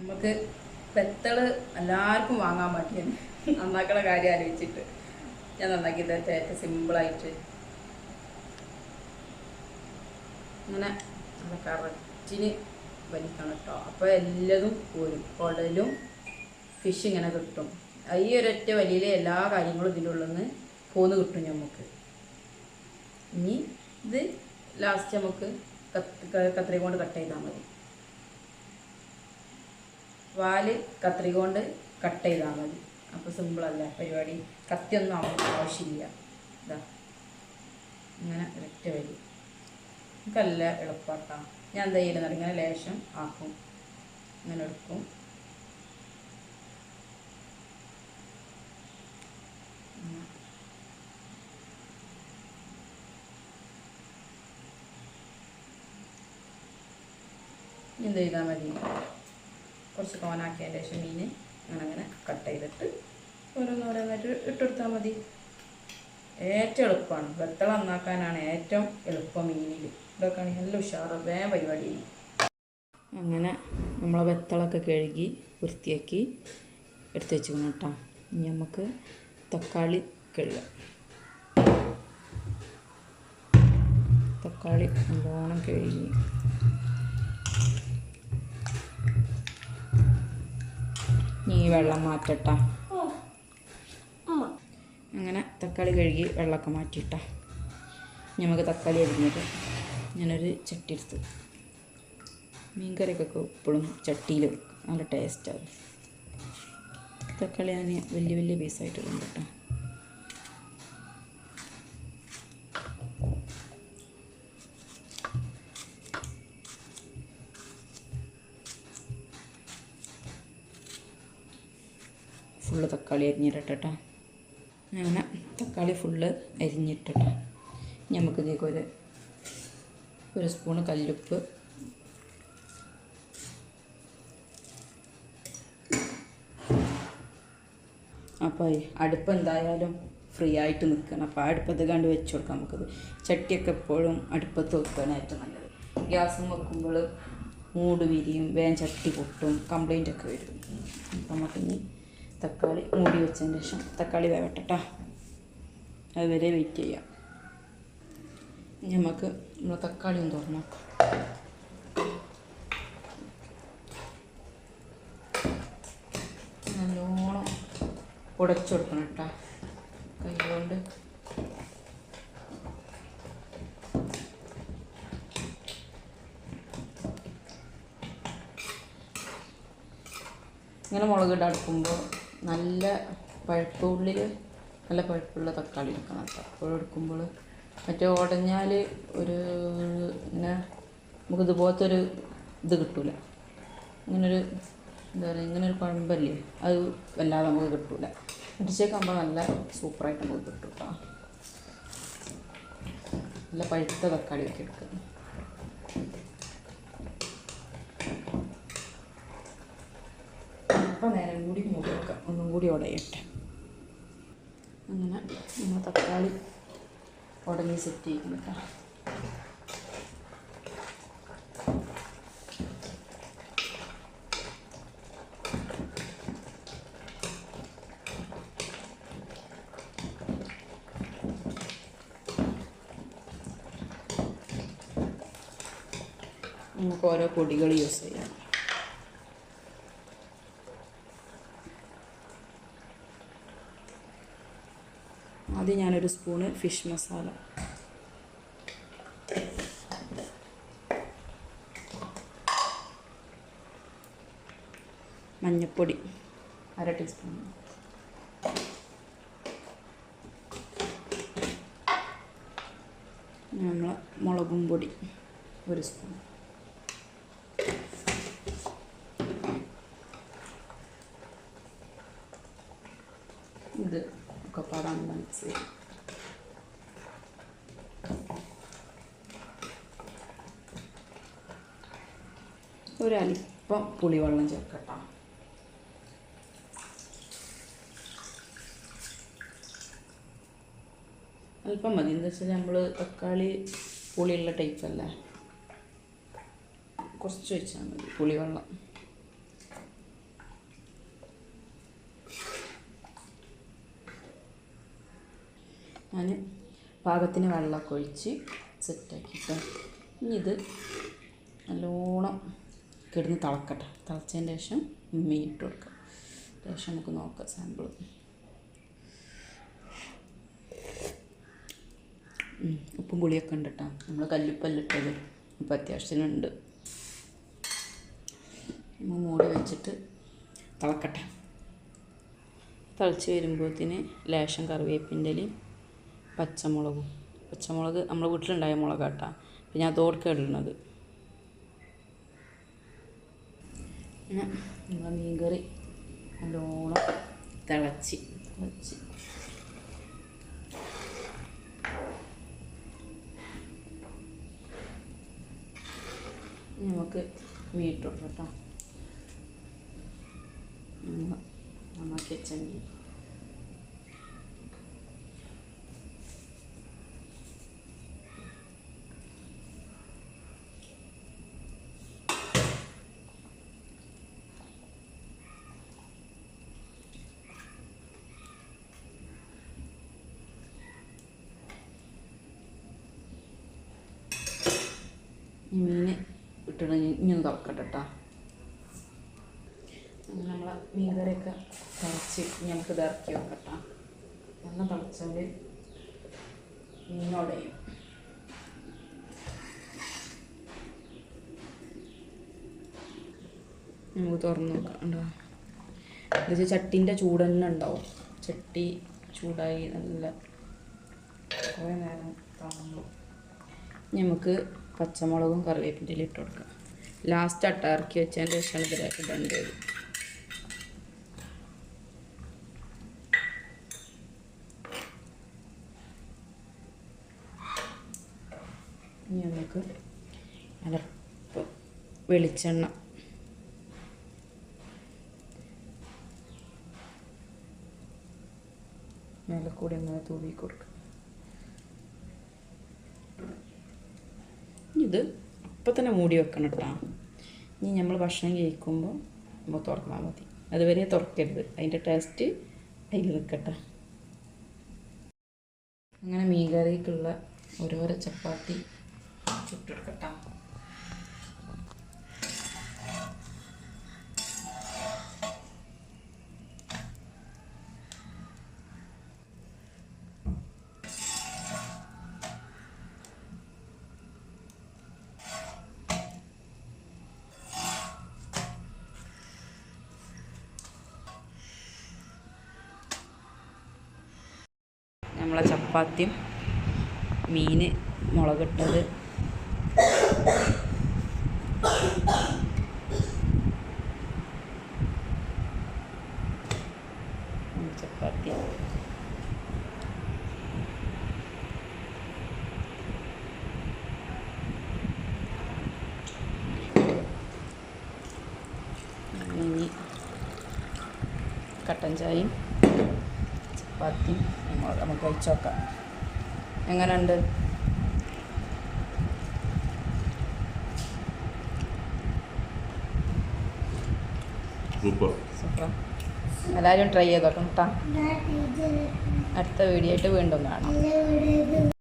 നമുക്ക് പെത്തൾ എല്ലാവർക്കും വാങ്ങാൻ പറ്റിയ നന്നാക്കണ കാര്യം ആലോചിച്ചിട്ട്. ഞാൻ നന്നാക്കി തരട്ടെ ഏറ്റവും സിമ്പിളായിട്ട് ഇങ്ങനെ നല്ല കറക്റ്റിന് വലിക്കണം കേട്ടോ. അപ്പോൾ എല്ലതും പോരും കുടലും ഫിഷ് ഇങ്ങനെ കിട്ടും. ഈ ഒരൊറ്റ വലിയിലെ എല്ലാ കാര്യങ്ങളും ഇതിന്റെ ഉള്ളിൽ നിന്ന് പോന്ന് കിട്ടും നമുക്ക് ഇനി ഇത് ലാസ്റ്റ് നമുക്ക് കത്ത് ക- കത്രിക കൊണ്ട് കട്ട് ചെയ്താൽ മതി. വാൽ കത്രിക കൊണ്ട് കട്ട് ചെയ്താൽ മതി. അപ്പോൾ സിമ്പിളല്ല പരിപാടി. കത്തിയൊന്നും ആവശ്യ- ആവശ്യമില്ല. ഇതാ ഇങ്ങനെ ഒരൊറ്റ വരി. നമുക്കല്ല എളുപ്പമാട്ടാം ഞാൻ ചെയ്യുന്നത് ഇങ്ങനെ ലേശം ആക്കും. ഇങ്ങനെ എടുക്കും. എന്ത് ചെയ്താൽ മതി? കുറച്ച് കോനാക്കിയതിന് ശേഷം മീൻ അങ്ങനെ കട്ട് ചെയ്തിട്ട് ഓരോന്നോരോന്നായിട്ട് ഇട്ടെടുത്താൽ മതി. ഏറ്റവും എളുപ്പമാണ്. വെത്തള നന്നാക്കാനാണ് ഏറ്റവും എളുപ്പം മീനിൽ ഇതൊക്കെ ആണെങ്കിൽ നല്ല ഉഷാറ്. വേഗം പരിപാടി അങ്ങനെ നമ്മളെ വെത്തളൊക്കെ കഴുകി വൃത്തിയാക്കി എടുത്ത് വെച്ചിരുന്നു കേട്ടോ. ഇനി നമുക്ക് തക്കാളി കഴുകാം. തക്കാളി നല്ലോണം കഴുകി നീ വെള്ളം മാറ്റട്ട. അങ്ങനെ തക്കാളി കഴുകി വെള്ളമൊക്കെ മാറ്റിയിട്ട. നമുക്ക് തക്കാളി അരിഞ്ഞത്. ഞാനൊരു ചട്ടി എടുത്ത് മീൻകറിയൊക്കെ ഇപ്പോഴും ചട്ടിയിൽ നല്ല ടേസ്റ്റാകും തക്കാളി ഞാൻ വലിയ വലിയ പീസായിട്ട് ഇടും ഫുള്ള് തക്കാളി അരിഞ്ഞിരട്ടോ അങ്ങനെ തക്കാളി ഫുള്ള് അരിഞ്ഞിട്ടിട്ടോ നമുക്ക് ഇതിലേക്ക് ഒരു സ്പൂണ് കല്ലുപ്പ്. അപ്പോൾ അടുപ്പ് എന്തായാലും ഫ്രീ ആയിട്ട് നിൽക്കണം അപ്പോൾ അടുപ്പത്ത് കണ്ട് വെച്ച് കൊടുക്കാം നമുക്കത്. ചട്ടിയൊക്കെ എപ്പോഴും അടുപ്പത്ത് വെക്കാനായിട്ട് നല്ലത്. ഗ്യാസും വെക്കുമ്പോൾ മൂട് വിരിയും വേഗം ചട്ടി പൊട്ടും കംപ്ലൈന്റ് ഒക്കെ വരും. അപ്പം നമുക്കിനി തക്കാളി മൂടി വെച്ചതിന് ശേഷം തക്കാളി വേവട്ടെട്ടോ. അതുവരെ വെയിറ്റ് ചെയ്യാം. നമുക്ക് നമ്മൾ തക്കാളി ഒന്ന് തുറന്നു നല്ലോണം ഉടച്ചു കൊടുക്കണം കേട്ടോ. കൈകൊണ്ട് ഇങ്ങനെ മുളക് ഇട്ട് അടുക്കുമ്പോൾ നല്ല പഴുപ്പുള്ളിൽ നല്ല പഴുപ്പുള്ള തക്കാളി എടുക്കണം കേട്ടോ. അപ്പോൾ എടുക്കുമ്പോൾ മറ്റേ ഉടഞ്ഞാൽ ഒരു ഇങ്ങനെ നമുക്ക് ഇതുപോലത്തെ ഒരു ഇത് കിട്ടൂല. ഇങ്ങനൊരു എന്താ പറയുക ഇങ്ങനെ ഒരു കുഴമ്പല്ലേ അത് വല്ലാതെ നമുക്ക് കിട്ടൂല. ഇടിച്ചേക്കാകുമ്പോൾ നല്ല സൂപ്പറായിട്ട് നമുക്ക് കിട്ടും കേട്ടോ. നല്ല പഴുത്ത തക്കാളിയൊക്കെ എടുക്കുക അപ്പം നേരം കൂടി മൂടി വെക്കാം. ഒന്നും കൂടി ഉടയട്ടെ അങ്ങനെ നമ്മൾ തക്കാളി ഉടഞ്ഞ് സെറ്റ് ചെയ്യും കേട്ടോ നമുക്ക് ഓരോ പൊടികൾ യൂസ് ചെയ്യാം. ഞാനൊരു സ്പൂണ് ഫിഷ് മസാല. മഞ്ഞൾപ്പൊടി അര ടീസ്പൂൺ. നമ്മൾ മുളകും പൊടി ഒരു സ്പൂൺ. ഇത് ഒക്കെ പാടാൻ മിക്സ് ഒരല്പം പുളിവെള്ളം ചേർക്കട്ടോ. അല്പം മതി. എന്താ വെച്ചാൽ നമ്മൾ തക്കാളി പുളിയുള്ള ടൈപ്പല്ലേ കുറച്ച് വെച്ചാൽ മതി പുളിവെള്ളം. ഞാൻ പാകത്തിന് വെള്ളമൊക്കെ ഒഴിച്ച് സെറ്റാക്കിയിട്ട് ഇനി ഇത് നല്ലോണം കിടന്ന് തിളക്കട്ടെ. തിളച്ചതിന് ശേഷം മീൻ ഇട്ട് കൊടുക്കാം. ശേഷം നമുക്ക് നോക്കാം സാമ്പിൾ ഉപ്പും പുളിയൊക്കെ ഉണ്ട് കേട്ടോ. നമ്മൾ കല്ലുപ്പല്ലിട്ടത് ഇപ്പം അത്യാവശ്യത്തിനുണ്ട് നമ്മൾ മൂടി വെച്ചിട്ട് തിളക്കട്ടെ. തിളച്ച് വരുമ്പോഴത്തേന് ലേശം കറിവേപ്പിന്റെ പച്ചമുളകും. പച്ചമുളക് നമ്മൾ വീട്ടിലുണ്ടായ മുളകാട്ടാ. പിന്നെ ഞാൻ തോടുക്ക ഇടുന്നത് പിന്നെ നമ്മളെ മീൻകറി നല്ലോണം തിളച്ച്. തിളച്ച്. നമുക്ക് മീറ്റ് കേട്ടോ കിച്ചൺ വെച്ച ഈ മീൻ ഇട്ടിട്ട് ഇങ്ങനെ തുറക്കട്ടെ കേട്ടോ നമ്മളെ മീൻകറിയൊക്കെ തിളച്ച് ഞങ്ങൾക്ക് ഇറക്കി വെക്കട്ടോ. എണ്ണ തിളച്ചാൽ മീനോടെയും നമുക്ക് തുറന്ന് നോക്കാം. ഉണ്ടോ? ഇത് ചട്ടീന്റെ ചൂട് തന്നെ ഉണ്ടാവും. ചട്ടി ചൂടായി നല്ല കുറേ നേരം തുറന്നു നമുക്ക് പച്ചമുളകും കറിവേപ്പിന്റെ ഇട്ട് കൊടുക്കുക ലാസ്റ്റ് അട്ട ഇറക്കി വെച്ചതിന്റെ ശേഷമാണ് ഇതിലേക്ക് ഇടേണ്ടത് ഇനി നമുക്ക് അലപ്പ് വെളിച്ചെണ്ണ. മേലെ കൂടി അങ്ങനെ തൂവി കൊടുക്കുക ഇത് അപ്പം തന്നെ മൂടി വെക്കണം കേട്ടോ ഇനി നമ്മൾ ഭക്ഷണം കഴിക്കുമ്പോൾ നമ്മൾ തുറന്നാൽ മതി. അതുവരെ തുറക്കരുത്. അതിന്റെ ടേസ്റ്റ് അതിൽ നിൽക്കട്ടെ അങ്ങനെ മീൻ കറിക്കുള്ള ഓരോരോ ചപ്പാത്തി ചുട്ടെടുക്കട്ടെ. നമ്മളെ ചപ്പാത്തിയും മീൻ മുളകിട്ടത്. ചപ്പാത്തി. കട്ടൻ ചായയും ചപ്പാത്തിയും നമ്മൾ നമുക്ക് കഴിച്ചു നോക്കാം. എങ്ങനെയുണ്ട് സൂപ്പർ. എല്ലാവരും ട്രൈ ചെയ്തോട്ടോ കേട്ടോ. അടുത്ത വീഡിയോ ആയിട്ട് വീണ്ടും കാണാം.